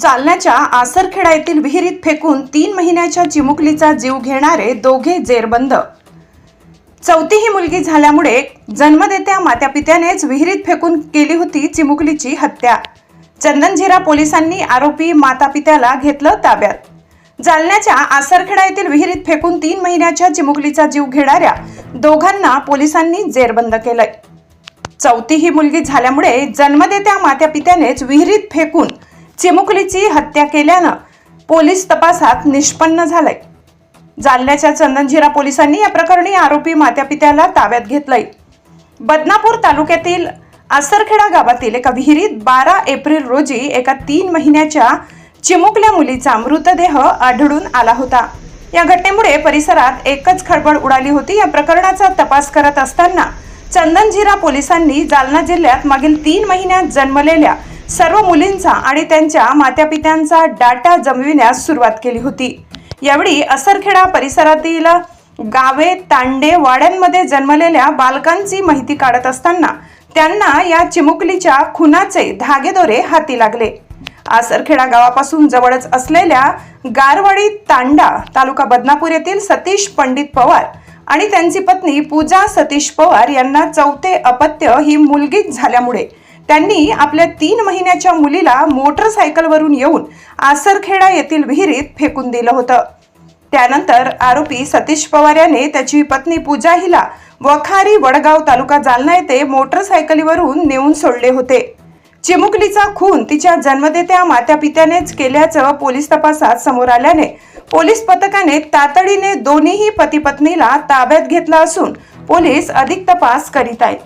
जालन्याच्या आसरखेडा येथील विहिरीत फेकून तीन महिन्याच्या चिमुकलीचा जीव घेणारे दोघे जेरबंद. चौथी ही मुलगी झाल्यामुळे जन्मदेत्या मात्यापित्यानेच विहिरीत फेकून केली होती चिमुकलीची हत्या. चंदनझिरा पोलिसांनी आरोपी मातापित्याला घेतलं ताब्यात. जालन्याच्या आसरखेडा येथील विहिरीत फेकून तीन महिन्याच्या चिमुकलीचा जीव घेणाऱ्या दोघांना पोलिसांनी जेरबंद केलंय. चौथी ही मुलगी झाल्यामुळे जन्मदेत्या मात्यापित्यानेच विहिरीत फेकून चिमुकलीची हत्या केल्यानं पोलीस तपासात निष्पन्न झालंय. जालन्याच्या चंदनझिरा पोलिसांनी या प्रकरणी आरोपी मात्यापित्याला ताब्यात घेतलंय. बदनापूर तालुक्यातील आसरखेडा गावातील एका विहिरीत बारा एप्रिल रोजी एका तीन महिन्याच्या चिमुकल्या मुलीचा मृतदेह आढळून आला होता. या घटनेमुळे परिसरात एकच खळबळ उडाली होती. या प्रकरणाचा तपास करत असताना चंदनझिरा पोलिसांनी जालना जिल्ह्यात मागील तीन महिन्यात जन्मलेल्या सर्व मुलींचा आणि त्यांच्या मात्यापित्यांचा डाटा जमविण्यास सुरुवात केली होती. यावेळी असरखेडा परिसरातील गावे तांडे वाड्यांमध्ये जन्मलेल्या बालकांची माहिती काढत असताना त्यांना या चिमुकलीच्या खुनाचे धागेदोरे हाती लागले. आसरखेडा गावापासून जवळच असलेल्या गारवाडी तांडा तालुका बदनापूर येथील सतीश पंडित पवार आणि त्यांची पत्नी पूजा सतीश पवार यांना चौथे अपत्य ही मुलगीच झाल्यामुळे त्यांनी आपल्या तीन महिन्याच्या मुलीला मोटरसायकलवरून येऊन आसरखेडा येथील विहिरीत फेकून दिलं होतं. त्यानंतर आरोपी सतीश पवार याने त्याची पत्नी पूजा हिला वखारी वडगाव तालुका जालना येथे मोटरसायकलीवरून नेऊन सोडले होते. चिमुकलीचा खून तिच्या जन्मदेत्या मात्यापित्यानेच केल्याचं पोलीस तपासात समोर आल्याने पोलीस पथकाने तातडीने दोन्हीही पती पत्नीला ताब्यात घेतला असून पोलीस अधिक तपास करीत आहेत.